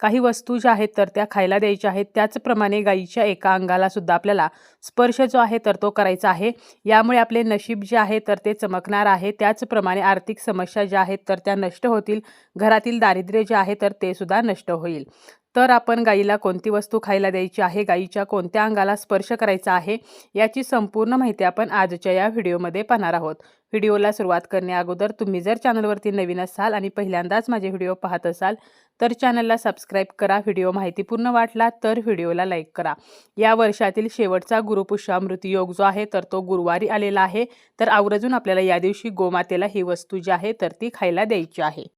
काही वस्तू ज्या आहेत तर त्या खायला द्यायच्या आहेत. त्याचप्रमाणे गाईच्या एका अंगाला सुद्धा आपल्याला स्पर्श जो आहे तर तो करायचा आहे. यामुळे आपले नशीब जे आहे तर ते चमकणार आहे. त्याचप्रमाणे आर्थिक समस्या ज्या आहेत तर त्या नष्ट होतील. घरातील दारिद्र्य जे आहे तर ते सुद्धा नष्ट होईल. तर आपण गाईला कोणती वस्तू खायला द्यायची आहे? गाईच्या कोणत्या अंगाला स्पर्श करायचा आहे? याची संपूर्ण माहिती आपण आजच्या या व्हिडिओमध्ये पाहणार आहोत. व्हिडिओला सुरुवात करण्याअगोदर तुम्ही जर चॅनलवरती नवीन असाल आणि पहिल्यांदाच माझे व्हिडिओ पाहत असाल तर चॅनलला सबस्क्राईब करा. व्हिडिओ माहितीपूर्ण वाटला तर व्हिडिओला लाईक करा. या वर्षातील शेवटचा गुरुपुष्यामृत योग जो आहे तर तो गुरुवारी आलेला आहे. तर आवर्जून आपल्याला या दिवशी गोमातेला ही वस्तू जी आहे तर ती खायला द्यायची आहे.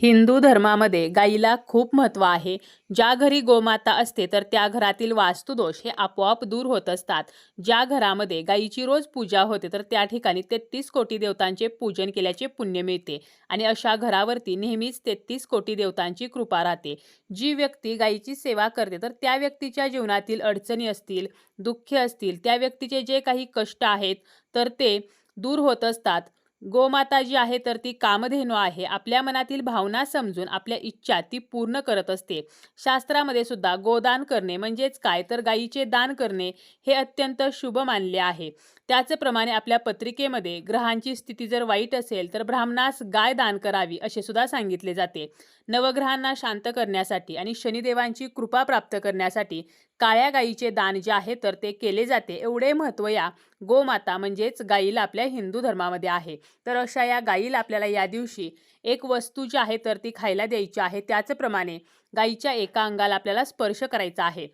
हिंदू धर्मामध्ये गाईला खूप महत्त्व आहे. ज्या घरी गोमाता असते तर त्या घरातील वास्तुदोष हे आपोआप दूर होत असतात. ज्या घरामध्ये गाईची रोज पूजा होते तर त्या ठिकाणी तेहतीस कोटी देवतांचे पूजन केल्याचे पुण्य मिळते. आणि अशा घरावरती नेहमीच तेहतीस कोटी देवतांची कृपा राहते. जी व्यक्ती गाईची सेवा करते तर त्या व्यक्तीच्या जीवनातील अडचणी असतील दुःखे असतील त्या व्यक्तीचे जे काही कष्ट आहेत तर ते दूर होत असतात. गोमाता जी आहे तर ती कामधेनू आहे. आपल्या मनातील भावना समजून आपल्या इच्छा ती पूर्ण करत असते. शास्त्रामध्ये सुद्धा गोदान करणे म्हणजेच काय? तर गायीचे दान करणे हे अत्यंत शुभ मानले आहे. त्याचप्रमाणे आपल्या पत्रिकेमध्ये ग्रहांची स्थिती जर वाईट असेल तर ब्राह्मणास गाय दान करावी असे सुद्धा सांगितले जाते. नवग्रहांना शांत करण्यासाठी आणि शनिदेवांची कृपा प्राप्त करण्यासाठी काळ्या गाईचे दान जे आहे तर ते केले जाते. एवढे महत्त्व या गोमाता म्हणजेच गाईला आपल्या हिंदू धर्मामध्ये आहे. तर अशा या गाईला आपल्याला या दिवशी एक वस्तू जी आहे तर ती खायला द्यायची आहे. त्याचप्रमाणे गाईच्या एका अंगाला आपल्याला स्पर्श करायचा आहे.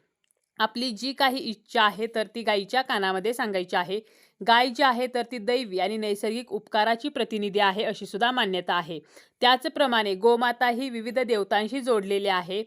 आपली जी काही इच्छा आहे तर ती गाईच्या कानामध्ये सांगायची आहे. गाय जी आहे तर ती दैवी आणि नैसर्गिक उपकाराची प्रतिनिधी आहे अशी सुद्धा मान्यता आहे. त्याचप्रमाणे गोमाता ही विविध देवतांशी जोडलेली आहे.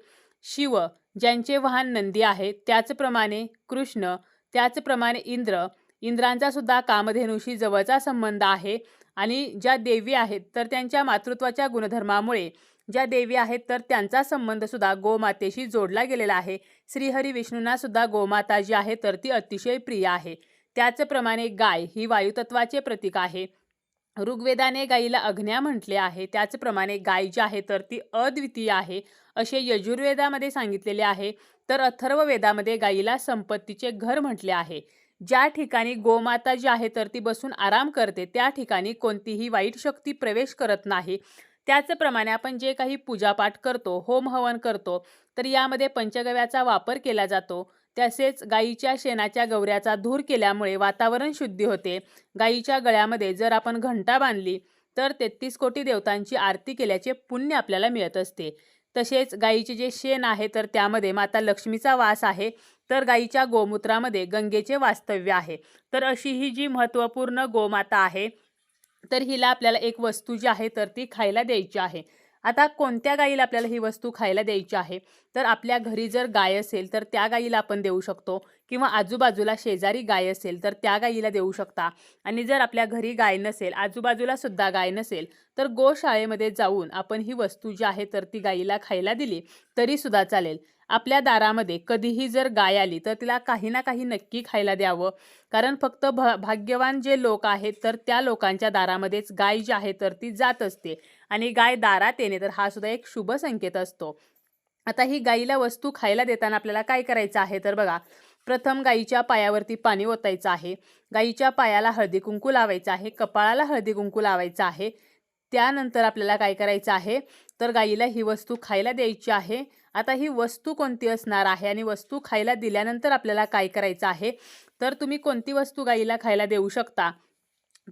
शिव ज्यांचे वाहन नंदी आहे त्याचप्रमाणे कृष्ण त्याचप्रमाणे इंद्र इंद्रांचा सुद्धा कामधेनुशी जवळचा संबंध आहे आणि ज्या देवी आहेत तर त्यांच्या मातृत्वाच्या गुणधर्मामुळे ज्या देवी आहेत तर त्यांचा संबंधसुद्धा गोमातेशी जोडला गेलेला आहे. श्रीहरी विष्णूंना सुद्धा गोमाता जी आहे तर ती अतिशय प्रिय आहे. त्याचप्रमाणे गाय ही वायुतत्वाचे प्रतीक आहे. ऋग्वेदाने गायीला अग्न्या म्हटले आहे. त्याचप्रमाणे गाय जी आहे तर ती अद्वितीय आहे असे यजुर्वेदामध्ये सांगितलेले आहे. तर अथर्व वेदामध्ये गायीला संपत्तीचे घर म्हटले आहे. ज्या ठिकाणी गोमाता जी आहे तर ती बसून आराम करते त्या ठिकाणी कोणतीही वाईट शक्ती प्रवेश करत नाही. त्याचप्रमाणे आपण जे काही पूजापाठ करतो होम हवन करतो तर यामध्ये पंचगव्याचा वापर केला जातो. तसेच गाईच्या शेणाच्या गवऱ्याचा धूर केल्यामुळे वातावरण शुद्धी होते. गाईच्या गळ्यामध्ये जर आपण घंटा बांधली तर तेहतीस कोटी देवतांची आरती केल्याचे पुण्य आपल्याला मिळत असते. तसेच गाईचे जे शेण आहे तर त्यामध्ये माता लक्ष्मीचा वास आहे तर गाईच्या गोमूत्रामध्ये गंगेचे वास्तव्य आहे. तर अशी ही जी महत्त्वपूर्ण गोमाता आहे तर हिला आपल्याला एक वस्तू जी आहे तर ती खायला द्यायची आहे. आता कोणत्या गाईला आपल्याला ही वस्तू खायला द्यायची आहे? तर आपल्या घरी जर गाय असेल तर त्या गाईला आपण देऊ शकतो. किंवा आजूबाजूला शेजारी गाय असेल तर त्या गाईला देऊ शकता. आणि जर आपल्या घरी गाय नसेल आजूबाजूला सुद्धा गाय नसेल तर गोशाळेमध्ये जाऊन आपण ही वस्तू जी आहे तर ती गाईला खायला दिली तरी सुद्धा चालेल. आपल्या दारामध्ये कधीही जर गाय आली तर तिला काही ना काही नक्की खायला द्यावं. कारण फक्त भ भाग्यवान जे लोक आहेत तर त्या लोकांच्या दारामध्येच गाय जी आहे तर ती जात असते. आणि गाय दारात येणे तर हा सुद्धा एक शुभ संकेत असतो. आता ही गाईला वस्तू खायला देताना आपल्याला काय करायचं आहे? तर बघा प्रथम गाईच्या पायावरती पाणी ओतायचं आहे. गाईच्या पायाला हळदी कुंकू लावायचं आहे कपाळाला हळदी कुंकू लावायचं आहे. त्यानंतर आपल्याला काय करायचं आहे? तर गाईला ही वस्तू खायला द्यायची आहे. आता ही वस्तू कोणती असणार आहे? आणि वस्तू खायला दिल्यानंतर आपल्याला काय करायचं आहे? तर तुम्ही कोणती वस्तू गाईला खायला देऊ शकता?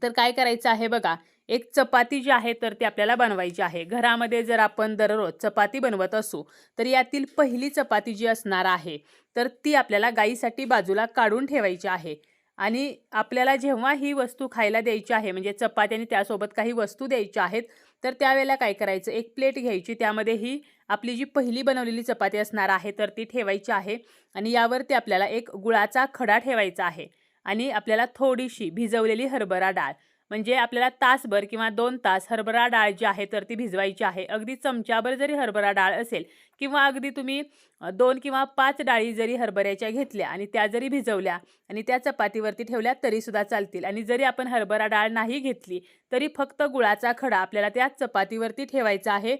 तर काय करायचं आहे बघा एक चपाती जी आहे तर ती आपल्याला बनवायची आहे. घरामध्ये जर आपण दररोज चपाती बनवत असू तर यातील पहिली चपाती जी असणार आहे तर ती आपल्याला गाईसाठी बाजूला काढून ठेवायची आहे. आणि आपल्याला जेव्हा ही वस्तू खायला द्यायची आहे म्हणजे चपाती आणि त्यासोबत काही वस्तू द्यायच्या आहेत तर त्यावेळेला काय करायचं? एक प्लेट घ्यायची. त्यामध्ये ही आपली जी पहिली बनवलेली चपाती असणार आहे तर ती ठेवायची आहे. आणि यावरती आपल्याला एक गुळाचा खडा ठेवायचा आहे. आणि आपल्याला थोडीशी भिजवलेली हरभरा डाळ. म्हणजे आपल्याला तासभर किंवा दोन तास हरभरा डाळ जी आहे तर ती भिजवायची आहे. अगदी चमच्याभर जरी हरभरा डाळ असेल किंवा अगदी तुम्ही दोन किंवा पाच डाळी जरी हरभऱ्याच्या घेतल्या आणि त्या जरी भिजवल्या आणि त्या चपातीवरती ठेवल्या तरीसुद्धा चालतील. आणि जरी आपण हरभरा डाळ नाही घेतली तरी फक्त गुळाचा खडा आपल्याला त्या चपातीवरती ठेवायचा आहे.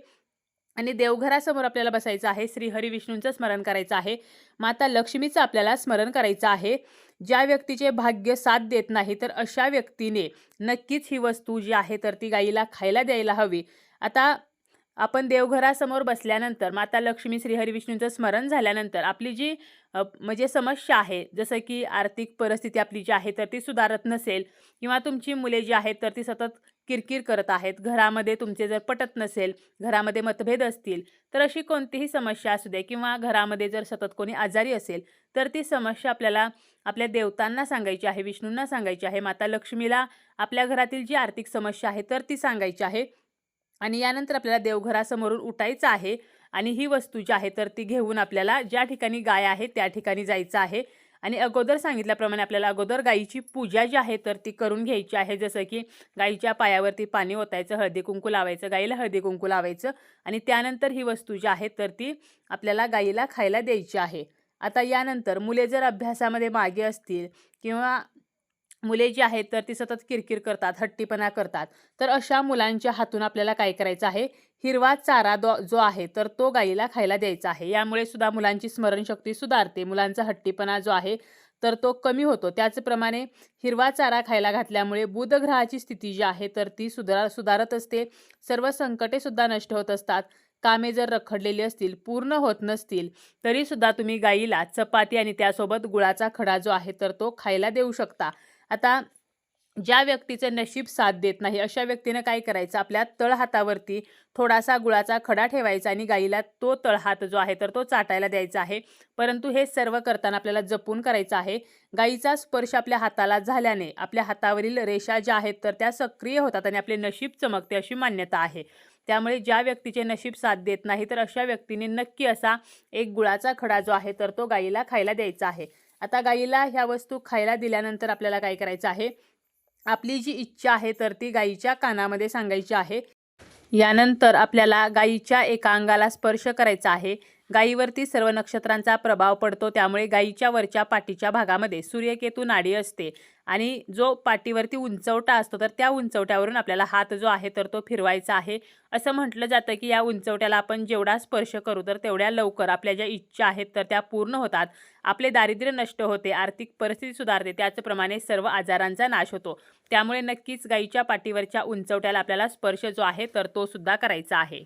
आणि देवघरासमोर आपल्याला बसायचं आहे श्री हरी विष्णूंचं स्मरण करायचं आहे माता लक्ष्मीचं आपल्याला स्मरण करायचं आहे. ज्या व्यक्तीचे भाग्य साथ देत नाही तर अशा व्यक्तीने नक्कीच ही वस्तू जी आहे तर ती गाईला खायला द्यायला हवी. आता आपण देवघरासमोर बसल्यानंतर माता लक्ष्मी श्री स्मरण झाल्यानंतर आपली जी म्हणजे समस्या आहे जसं की आर्थिक परिस्थिती आपली जी आहे तर ती सुधारत नसेल किंवा तुमची मुले जी आहेत तर ती सतत किरकिर करत आहेत. घरामध्ये तुमचे जर पटत नसेल घरामध्ये मतभेद असतील तर अशी कोणतीही समस्या असू दे किंवा घरामध्ये जर सतत कोणी आजारी असेल तर ती समस्या आपल्याला आपल्या देवतांना सांगायची आहे विष्णूंना सांगायची आहे माता लक्ष्मीला आपल्या घरातील जी आर्थिक समस्या आहे तर ती सांगायची आहे. आणि यानंतर आपल्याला देवघरासमोरून उठायचं आहे आणि ही वस्तू जी आहे तर ती घेऊन आपल्याला ज्या ठिकाणी गाय आहे त्या ठिकाणी जायचं आहे. आणि अगोदर सांगितल्याप्रमाणे आपल्याला अगोदर गाईची पूजा जी आहे तर ती करून घ्यायची आहे. जसं की गाईच्या पायावरती पाणी ओतायचं हळदी कुंकू लावायचं गाईला हळदी कुंकू लावायचं आणि त्यानंतर ही वस्तू जी आहे तर ती आपल्याला गाईला खायला द्यायची आहे. आता यानंतर मुले जर अभ्यासामध्ये मागे असतील किंवा मुले जी आहेत तर ती सतत किरकिर करतात हट्टीपणा करतात. तर अशा मुलांच्या हातून आपल्याला काय करायचं आहे हिरवा चारा दो जो आहे तर तो गाईला खायला द्यायचा आहे. यामुळे सुद्धा मुलांची स्मरणशक्ती सुधारते. मुलांचा हट्टीपणा जो आहे तर तो कमी होतो. त्याचप्रमाणे हिरवा चारा खायला घातल्यामुळे बुधग्रहाची स्थिती जी आहे तर ती सुधार सुधारत असते. सर्व संकटे सुद्धा नष्ट होत असतात. कामे जर रखडलेली असतील पूर्ण होत नसतील तरीसुद्धा तुम्ही गाईला चपाती आणि त्यासोबत गुळाचा खडा जो आहे तर तो खायला देऊ शकता. आता ज्या व्यक्तीचं नशीब साथ देत नाही अशा व्यक्तीनं काय करायचं? आपल्या तळहातावरती थोडासा गुळाचा खडा ठेवायचा आणि गाईला तो तळहात जो आहे तर तो चाटायला द्यायचा आहे. परंतु हे सर्व करताना आपल्याला जपून करायचं आहे. गाईचा स्पर्श आपल्या हाताला झाल्याने आपल्या हातावरील रेषा ज्या आहेत तर त्या सक्रिय होतात आणि आपले नशीब चमकते अशी मान्यता आहे. त्यामुळे ज्या व्यक्तीचे नशीब साथ देत नाही तर अशा व्यक्तीने नक्की असा एक गुळाचा खडा जो आहे तर तो गाईला खायला द्यायचा आहे. आता गाईला ह्या वस्तू खायला दिल्यानंतर आपल्याला काय करायचं आहे? आपली जी इच्छा आहे तर ती गाईच्या कानामध्ये सांगायची आहे. यानंतर आपल्याला गाईच्या एका अंगाला स्पर्श करायचा आहे. गाईवरती सर्व नक्षत्रांचा प्रभाव पडतो त्यामुळे गाईच्या वरच्या पाठीच्या भागामध्ये सूर्यकेतू नाडी असते. आणि जो पाठीवरती उंचवटा असतो तर त्या उंचवट्यावरून आपल्याला हात जो आहे तर तो फिरवायचा आहे. असं म्हटलं जातं की या उंचवट्याला आपण जेवढा स्पर्श करू तर तेवढ्या लवकर आपल्या ज्या इच्छा आहेत तर त्या पूर्ण होतात. आपले दारिद्र्य नष्ट होते आर्थिक परिस्थिती सुधारते त्याचप्रमाणे सर्व आजारांचा नाश होतो. त्यामुळे नक्कीच गाईच्या पाठीवरच्या उंचवट्याला आपल्याला स्पर्श जो आहे तर तो सुद्धा करायचा आहे.